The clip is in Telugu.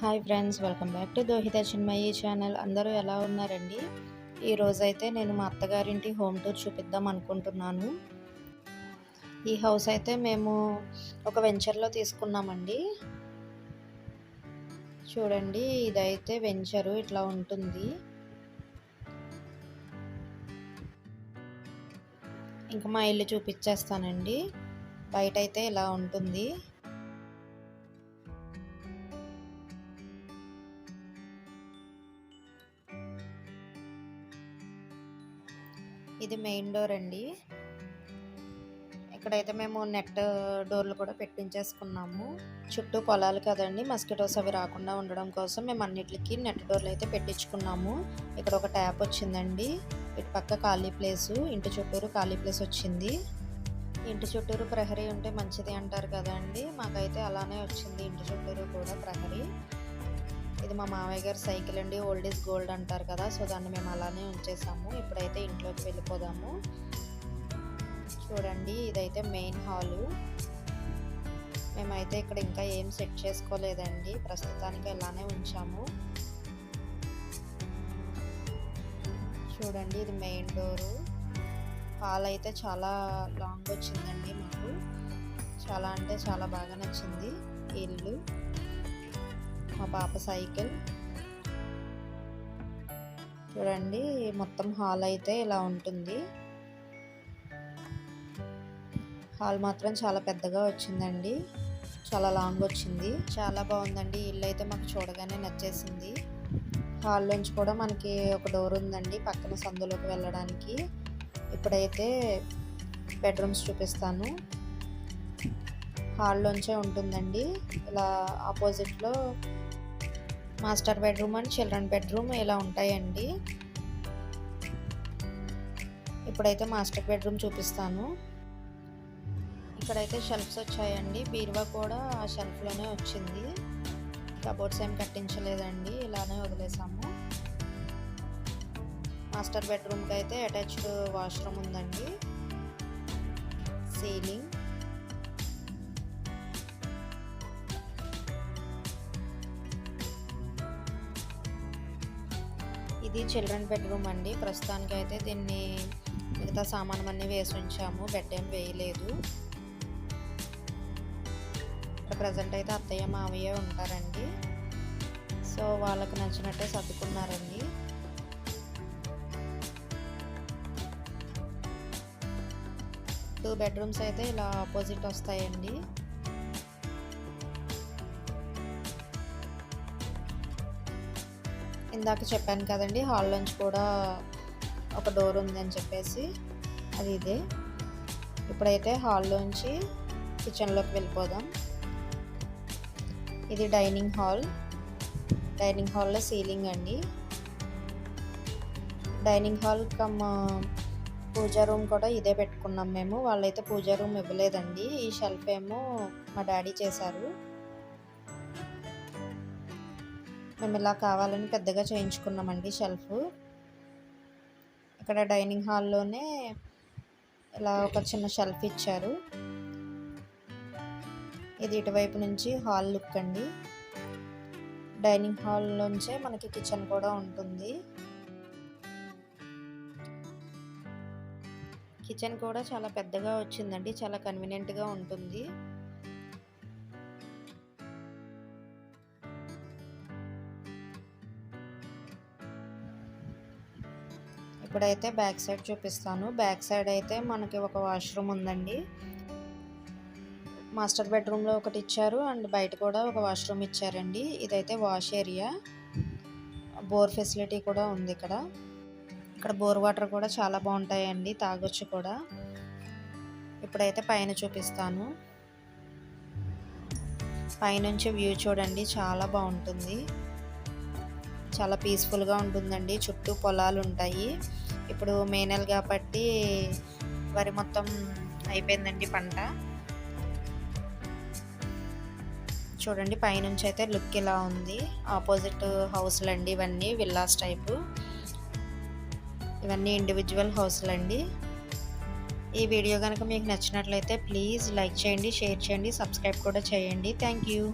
Hi friends welcome back to Dohitha Chinmayi channel. అందరూ ఎలా ఉన్నారండి? ఈరోజైతే నేను మా అత్తగారింటి హోమ్ టూర్ చూపిద్దాం అనుకుంటున్నాను. ఈ హౌస్ అయితే మేము ఒక వెంచర్లో తీసుకున్నామండి. చూడండి ఇదైతే వెంచరు ఇట్లా ఉంటుంది. ఇంకా మా ఇల్లు చూపించేస్తానండి బయట అయితే ఇలా ఉంటుంది. ఇది మెయిన్ డోర్ అండి. ఇక్కడైతే మేము నెట్ డోర్లు కూడా పెట్టించేసుకున్నాము. చుట్టూ పొలాలు కదండి మస్కిటోస్ అవి రాకుండా ఉండడం కోసం మేము అన్నిటికీ నెట్ డోర్లు అయితే పెట్టించుకున్నాము. ఇక్కడ ఒక ట్యాప్ వచ్చిందండి. ఇటు పక్క ఖాళీ ప్లేసు ఇంటి చుట్టూరు ఖాళీ ప్లేస్ వచ్చింది. ఇంటి చుట్టూరు ప్రహరీ ఉంటే మంచిది అంటారు కదండి. మాకైతే అలానే వచ్చింది ఇంటి చుట్టూరు కూడా ప్రహరీ. ఇది మా మామయ్య గారి సైకిల్ అండి. ఓల్డ్ ఈజ్ గోల్డ్ అంటారు కదా. సో దాన్ని మేము అలానే ఉంచేసాము. ఇప్పుడైతే ఇంట్లోకి వెళ్ళిపోదాము. చూడండి ఇదైతే మెయిన్ హాలు మేమైతే ఇక్కడ ఇంకా ఏం సెట్ చేసుకోలేదండి. ప్రస్తుతానికి ఇలానే ఉంచాము. చూడండి ఇది మెయిన్ డోరు హాల్ అయితే చాలా లాంగ్ వచ్చిందండి మాకు. చాలా అంటే చాలా బాగా నచ్చింది. ఇల్లు. మా పాప సైకిల్. చూడండి మొత్తం హాల్ అయితే ఇలా ఉంటుంది. హాల్ మాత్రం చాలా పెద్దగా వచ్చిందండి. చాలా లాంగ్ వచ్చింది. చాలా బాగుందండి. ఇల్లు అయితే మాకు చూడగానే నచ్చేసింది. హాల్ నుంచి కూడా మనకి ఒక డోర్ ఉందండి పక్కన సందులోకి వెళ్ళడానికి. ఇప్పుడైతే బెడ్రూమ్స్ చూపిస్తాను. హాల్లోంచే ఉంటుందండి. ఇలా ఆపోజిట్లో master bedroom and children bedroom ఇలా ఉంటాయండి. ఇప్పుడైతే మాస్టర్ బెడ్రూమ్ చూపిస్తాను. ఇక్కడైతే షెల్ఫ్స్ వచ్చాయండి. బీరువా కూడా ఆ షెల్ఫ్లోనే వచ్చింది. కబోర్డ్స్ ఏం కట్టించలేదండి. ఇలానే వదిలేసాము. మాస్టర్ బెడ్రూమ్కి అయితే అటాచ్డ్ వాష్రూమ్ ఉందండి. సీలింగ్. ఇది చిల్డ్రన్ బెడ్రూమ్ అండి. ప్రస్తుతానికి అయితే దీన్ని మిగతా సామానం అన్నీ వేసి ఉంచాము. బెడ్ ఏం వేయలేదు. ఇక్కడ ప్రజెంట్ అయితే అత్తయ్య మావయ్య ఉంటారండి. సో వాళ్ళకి నచ్చినట్టే సర్దుకున్నారండి. టూ బెడ్రూమ్స్ అయితే ఇలా ఆపోజిట్ వస్తాయండి. ఇందాక చెప్పాను కదండి హాల్ నుంచి కూడా ఒక డోర్ ఉందని చెప్పేసి అది ఇదే. ఇప్పుడైతే హాల్లోంచి కిచెన్లోకి వెళ్ళిపోదాం. ఇది డైనింగ్ హాల్. డైనింగ్ హాల్లో సీలింగ్ అండి. Dining hall come pooja room కూడా ఇదే పెట్టుకున్నాం మేము. వాళ్ళైతే పూజా రూమ్ ఇవ్వలేదండి. ఈ షెల్ఫ్ ఏమో మా డాడీ చేశారు. మేము ఇలా కావాలని పెద్దగా చేయించుకున్నామండి షెల్ఫ్ ఇక్కడ డైనింగ్ హాల్లోనే ఇలా ఒక చిన్న షెల్ఫ్ ఇచ్చారు. ఇది ఇటువైపు నుంచి హాల్ లుక్ అండి. డైనింగ్ హాల్ నుంచే మనకి కిచెన్ కూడా ఉంటుంది. కిచెన్ కూడా చాలా పెద్దగా వచ్చిందండి చాలా కన్వీనియంట్గా ఉంటుంది. ఇప్పుడైతే బ్యాక్ సైడ్ చూపిస్తాను. బ్యాక్ సైడ్ అయితే మనకి ఒక వాష్రూమ్ ఉందండి. మాస్టర్ బెడ్రూమ్లో ఒకటి ఇచ్చారు. అండ్ బయట కూడా ఒక వాష్రూమ్ ఇచ్చారండి. ఇదైతే వాష్ ఏరియా. బోర్ ఫెసిలిటీ కూడా ఉంది ఇక్కడ. ఇక్కడ బోర్ వాటర్ కూడా చాలా బాగుంటాయండి. తాగొచ్చు కూడా. ఇప్పుడైతే పైన చూపిస్తాను. పైనుంచి వ్యూ చూడండి. చాలా బాగుంటుంది. చాలా పీస్ఫుల్గా ఉంటుందండి. చుట్టూ పొలాలు ఉంటాయి ఇప్పుడు మే నెల కాబట్టి వరి మొత్తం అయిపోయిందండి పంట. చూడండి పైనుంచి అయితే లుక్ ఇలా ఉంది. ఆపోజిట్ హౌస్లు అండి ఇవన్నీ విల్లాస్ టైపు. ఇవన్నీ ఇండివిజువల్ హౌస్లు అండి ఈ వీడియో కనుక మీకు నచ్చినట్లయితే ప్లీజ్ లైక్ చేయండి షేర్ చేయండి సబ్స్క్రైబ్ కూడా చేయండి. Thank you.